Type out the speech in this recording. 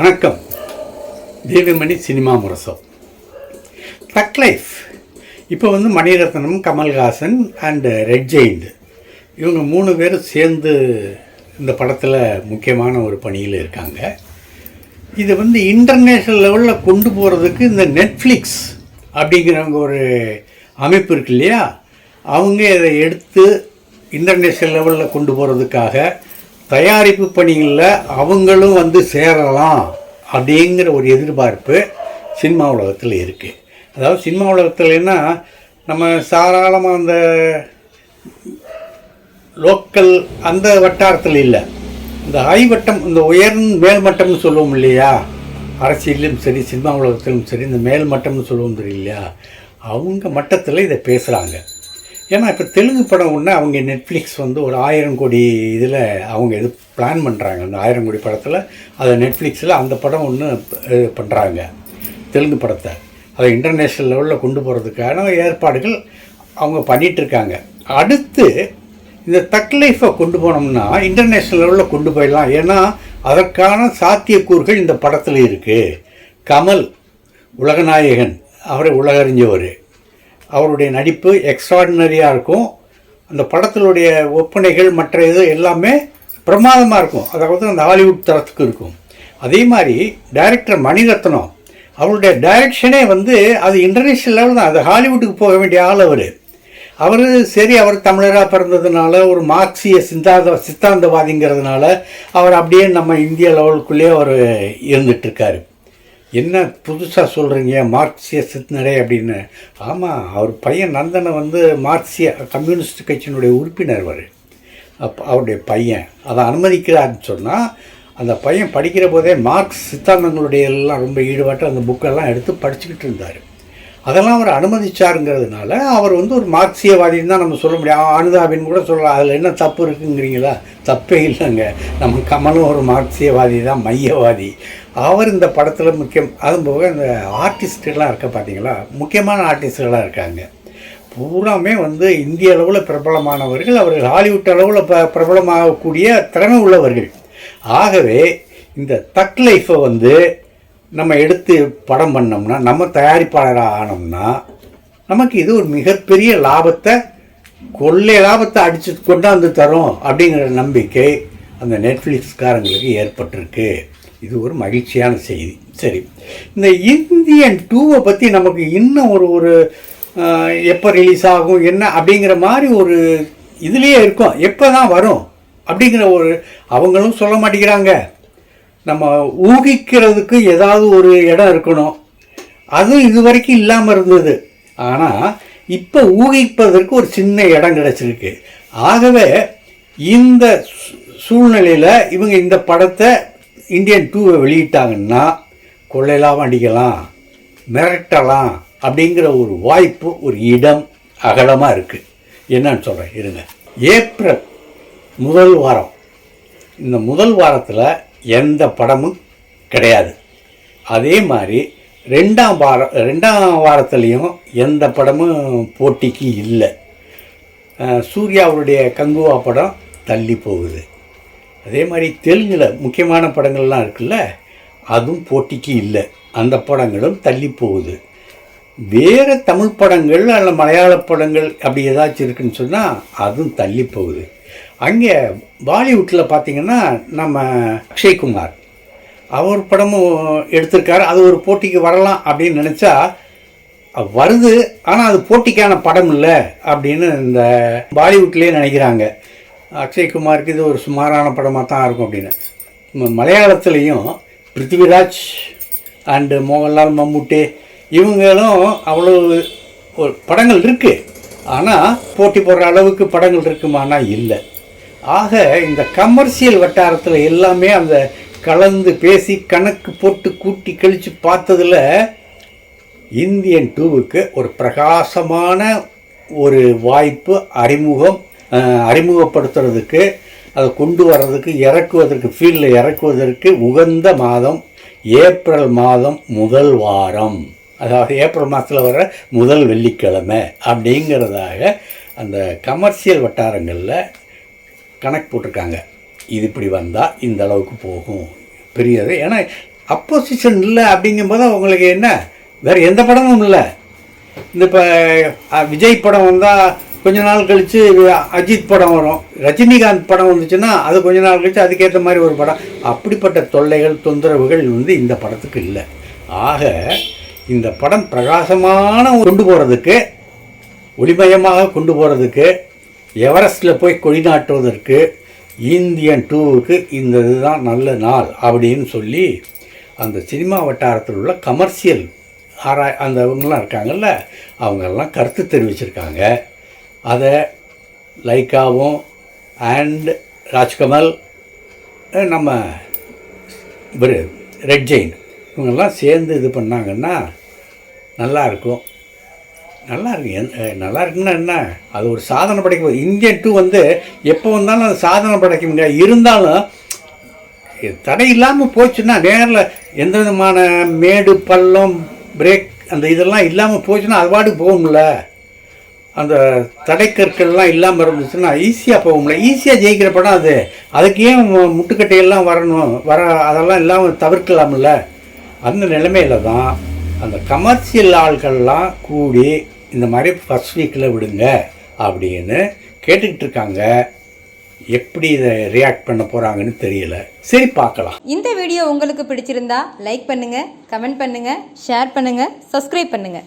வணக்கம். தேவிமணி சினிமா முரசோ. டக் லைஃப் இப்போ வந்து Mani Ratnam Kamal Haasan and Red Giant இவங்க மூணு பேரும் சேர்ந்து இந்த படத்தில் முக்கியமான ஒரு பணியில் இருக்காங்க. இது வந்து இன்டர்நேஷ்னல் லெவலில் கொண்டு போகிறதுக்கு இந்த நெட்ஃப்ளிக்ஸ் அப்படிங்கிறவங்க ஒரு அமைப்பு இருக்கு இல்லையா? அவங்க இதை எடுத்து இன்டர்நேஷ்னல் லெவலில் கொண்டு போகிறதுக்காக தயாரிப்பு பணிகளில் அவங்களும் வந்து சேரலாம் அப்படிங்கிற ஒரு எதிர்பார்ப்பு சினிமா உலகத்தில் இருக்குது அதாவது சினிமா உலகத்துலன்னா நம்ம சாராளமாக அந்த லோக்கல் அந்த வட்டாரத்தில் இல்லை. இந்த ஹைவட்டம் இந்த உயர் மேல்மட்டம்னு சொல்லுவோம் இல்லையா? அரசியலும் சரி சினிமா உலகத்திலும் சரி இந்த மேல்மட்டம்னு சொல்லுவோம் தெரியலையா அவங்க மட்டத்தில் இதை பேசுகிறாங்க ஏன்னா இப்போ தெலுங்கு படம் ஒன்று அவங்க நெட்ஃப்ளிக்ஸ் வந்து ஒரு ஆயிரம் கோடி இதில் அவங்க இது பிளான் பண்ணுறாங்க அந்த ஆயிரம் கோடி படத்தில் அதை நெட்ஃப்ளிக்ஸில் அந்த படம் ஒன்று பண்ணுறாங்க தெலுங்கு படத்தை. அதை இன்டர்நேஷ்னல் லெவலில் கொண்டு போகிறதுக்கான ஏற்பாடுகள் அவங்க பண்ணிகிட்ருக்காங்க அடுத்து இந்த தக் லைஃப்பை கொண்டு போனோம்னா இன்டர்நேஷ்னல் லெவலில் கொண்டு போயிடலாம். ஏன்னா அதற்கான சாத்தியக்கூறுகள் இந்த படத்தில் இருக்குது கமல் உலகநாயகன். அவரை உலகறிஞ்சவர் அவருடைய நடிப்பு எக்ஸ்ட்ராடினரியாக இருக்கும். அந்த படத்தினுடைய ஒப்பனைகள் மற்ற இது எல்லாமே பிரமாதமாக இருக்கும். அதாவது அந்த ஹாலிவுட் தரத்துக்கு இருக்கும். அதே மாதிரி டைரக்டர் மணிரத்னம் அவருடைய டைரக்ஷனே வந்து அது இன்டர்நேஷ்னல் லெவல் தான். அது ஹாலிவுட்டுக்கு போக வேண்டிய ஆள் அவர். அவர் சரி அவர் தமிழராக பிறந்ததுனால ஒரு மார்க்சிய சிந்தாந்த சித்தாந்தவாதிங்கிறதுனால அவர் அப்படியே நம்ம இந்திய லெவலுக்குள்ளேயே அவர் இருந்துகிட்ருக்காரு என்ன புதுசாக சொல்கிறீங்க மார்க்சிய சிந்தனை அப்படின்னு. ஆமாம் அவர் பையன் நந்தனை வந்து மார்க்சிய கம்யூனிஸ்ட் கட்சியினுடைய உறுப்பினர் அவர். அப்போ அவருடைய பையன். அதை அனுமதிக்கிறாருன்னு சொன்னால் அந்த பையன் படிக்கிற போதே மார்க்ஸ் சித்தாந்தங்களுடைய எல்லாம் ரொம்ப ஈடுபாட்டு அந்த புக்கெல்லாம் எடுத்து படிச்சுக்கிட்டு இருந்தார். அதெல்லாம் அவர் அனுமதிச்சாருங்கிறதுனால அவர் வந்து ஒரு மார்க்சியவாதின்னு தான் நம்ம சொல்ல முடியும். அனுதாபின்னு கூட சொல்லலாம். அதில் என்ன தப்பு இருக்குங்கிறீங்களா? தப்பே இல்லைங்க. நம்ம கமலும் ஒரு மார்க்சியவாதி தான் மையவாதி. அவர் இந்த படத்தில் முக்கியம் அதுவும் போக இந்த ஆர்டிஸ்ட்டுகள்லாம் இருக்க பார்த்தீங்களா முக்கியமான ஆர்டிஸ்டுகளாக இருக்காங்க. பூராமே வந்து இந்திய அளவில் பிரபலமானவர்கள். அவர்கள் ஹாலிவுட் அளவில் ப பிரபலமாகக்கூடிய திறமை உள்ளவர்கள். ஆகவே இந்த தக் லைஃப்பை வந்து நம்ம எடுத்து படம் பண்ணோம்னா நம்ம தயாரிப்பாளராக ஆனோம்னா நமக்கு இது ஒரு மிகப்பெரிய லாபத்தை கொள்ளை லாபத்தை அடித்து கொண்டாந்து தரும் அப்படிங்கிற நம்பிக்கை அந்த நெட்ஃப்ளிக்ஸ்காரங்களுக்கு ஏற்பட்டிருக்கு. இது ஒரு மகிழ்ச்சியான செய்தி. சரி. இந்த இந்தியன் டூவை பற்றி நமக்கு இன்னும் ஒரு ஒரு எப்போ ரிலீஸ் ஆகும் என்ன அப்படிங்கிற மாதிரி ஒரு இதுலேயே இருக்கும். எப்போ தான் வரும் அப்படிங்கிற ஒரு அவங்களும் சொல்ல மாட்டேங்கிறாங்க. நம்ம ஊகிக்கிறதுக்கு ஏதாவது ஒரு இடம் இருக்கணும். அதுவும் இது வரைக்கும் இல்லாமல் இருந்தது. ஆனால் இப்போ ஊகிப்பதற்கு ஒரு சின்ன இடம் கிடச்சிருக்கு. ஆகவே இந்த சூழ்நிலையில் இவங்க இந்த படத்தை இந்தியன் டூவை வெளியிட்டாங்கன்னா கொள்ளையெல்லாம் அடிக்கலாம் மிரட்டலாம் அப்படிங்கிற ஒரு வாய்ப்பு ஒரு இடம் அகலமாக இருக்குது என்னன்னு சொல்கிறேன் இருங்க. ஏப்ரல் முதல் வாரம். இந்த முதல் வாரத்தில் எந்த படமும் கிடையாது. அதே மாதிரி ரெண்டாம் வாரம் ரெண்டாம் வாரத்துலேயும் எந்த படமும் போட்டிக்கு இல்லை. சூர்யாவுடைய கங்குவா படம் தள்ளி போகுது. அதே மாதிரி தெலுங்கில் முக்கியமான படங்கள்லாம் இருக்குல்ல அதுவும் போட்டிக்கு இல்லை. அந்த படங்களும் தள்ளி போகுது. வேறு தமிழ் படங்கள் அல்ல மலையாள படங்கள் அப்படி ஏதாச்சும் இருக்குன்னு சொன்னால் அதுவும் தள்ளி போகுது. அங்கே பாலிவுட்டில் பார்த்திங்கன்னா நம்ம அக்ஷய்குமார் அவர் படமும் எடுத்திருக்காரு. அது ஒரு போட்டிக்கு வரலாம் அப்படின்னு நினச்சா வருது ஆனால் அது போட்டிக்கான படம் இல்லை அப்படின்னு இந்த பாலிவுட்லேயே நினைக்கிறாங்க. அக்ஷய்குமாருக்கு இது ஒரு சுமாரான படமாக தான் இருக்கும் அப்படின்னு. மலையாளத்துலேயும் பிருத்திவிராஜ் அண்டு மோகன்லால் மம்முட்டி இவங்களும் அவ்வளோ ஒரு படங்கள் இருக்குது ஆனால் போட்டி போடுற அளவுக்கு படங்கள் இருக்குமானா இல்லை. ஆக இந்த கமர்ஷியல் வட்டாரத்தில் எல்லாமே அந்த கலந்து பேசி கணக்கு போட்டு கூட்டி கழித்து பார்த்ததில் இந்தியன் டூவுக்கு ஒரு பிரகாசமான ஒரு வாய்ப்பு அறிமுகம் அறிமுகப்படுத்துறதுக்கு அதை கொண்டு வர்றதுக்கு இறக்குவதற்கு ஃபீல்டில் இறக்குவதற்கு உகந்த மாதம் ஏப்ரல் மாதம் முதல் வாரம். அதாவது ஏப்ரல் மாதத்தில் வர முதல் வெள்ளிக்கிழமை அப்படிங்கிறதாக அந்த கமர்ஷியல் வட்டாரங்களில் கணக்கு போட்டிருக்காங்க. இது இப்படி வந்தால் இந்த அளவுக்கு போகும். பெரியது. ஏன்னா அப்போசிஷன் இல்லை அப்படிங்கும்போது அவங்களுக்கு என்ன? வேறு எந்த படமும் இல்லை. இந்த இப்போ விஜய் படம் வந்தால் கொஞ்ச நாள் கழித்து அஜித் படம் வரும். ரஜினிகாந்த் படம் வந்துச்சுன்னா அது கொஞ்ச நாள் கழித்து அதுக்கேற்ற மாதிரி ஒரு படம். அப்படிப்பட்ட தொல்லைகள் தொந்தரவுகள் வந்து இந்த படத்துக்கு இல்லை. ஆக இந்த படம் பிரகாசமான கொண்டு போகிறதுக்கு ஒளிமயமாக கொண்டு போகிறதுக்கு எவரெஸ்டில் போய் கொடி நாட்டுவதற்கு இந்தியன் டூவுக்கு இந்த இதுதான் நல்ல நாள் அப்படின்னு சொல்லி அந்த சினிமா வட்டாரத்தில் உள்ள கமர்ஷியல் ஆராய் அந்த இருக்காங்கல்ல அவங்கெல்லாம் கருத்து தெரிவிச்சிருக்காங்க. அதை லைக்காவும் அண்ட் ராஜ்கமல் நம்ம இவர் ரெட் ஜெயின் இவங்கெல்லாம் சேர்ந்து இது பண்ணாங்கன்னா நல்லா இருக்கும். நல்லா இருக்கு என்- நல்லா இருக்குன்னா என்ன? அது ஒரு சாதனை படைக்கும் இந்தியன் டூ வந்து எப்போ வந்தாலும் அது சாதனை படைக்குங்க இருந்தாலும் தடை இல்லாமல் போச்சுன்னா நேரில் எந்த விதமான மேடு பள்ளம் பிரேக் அந்த இதெல்லாம் இல்லாமல் போச்சுன்னா அது பாட்டுக்கு போகும்ல. அந்த தடைக்கற்கள்லாம் இல்லாமல் இருந்துச்சுன்னா ஈஸியாக போகும்ல ஈஸியாக ஜெயிக்கிற படம் அது. அதுக்கு ஏன் முட்டுக்கட்டையெல்லாம் வரணும்? வர அதெல்லாம் இல்லாமல் தவிர்க்கலாம்ல. அந்த நிலைமையில தான் அந்த கமர்ஷியல் ஆள்கள்லாம் கூடி இந்த மாதிரி ஃபஸ்ட் வீக்கில் விடுங்க அப்படின்னு கேட்டுக்கிட்டு இருக்காங்க எப்படி இதை ரியாக்ட் பண்ண போகிறாங்கன்னு தெரியல. சரி பார்க்கலாம். இந்த வீடியோ உங்களுக்கு பிடிச்சிருந்தா லைக் பண்ணுங்கள் கமெண்ட் பண்ணுங்கள் ஷேர் பண்ணுங்கள் சப்ஸ்கிரைப் பண்ணுங்கள்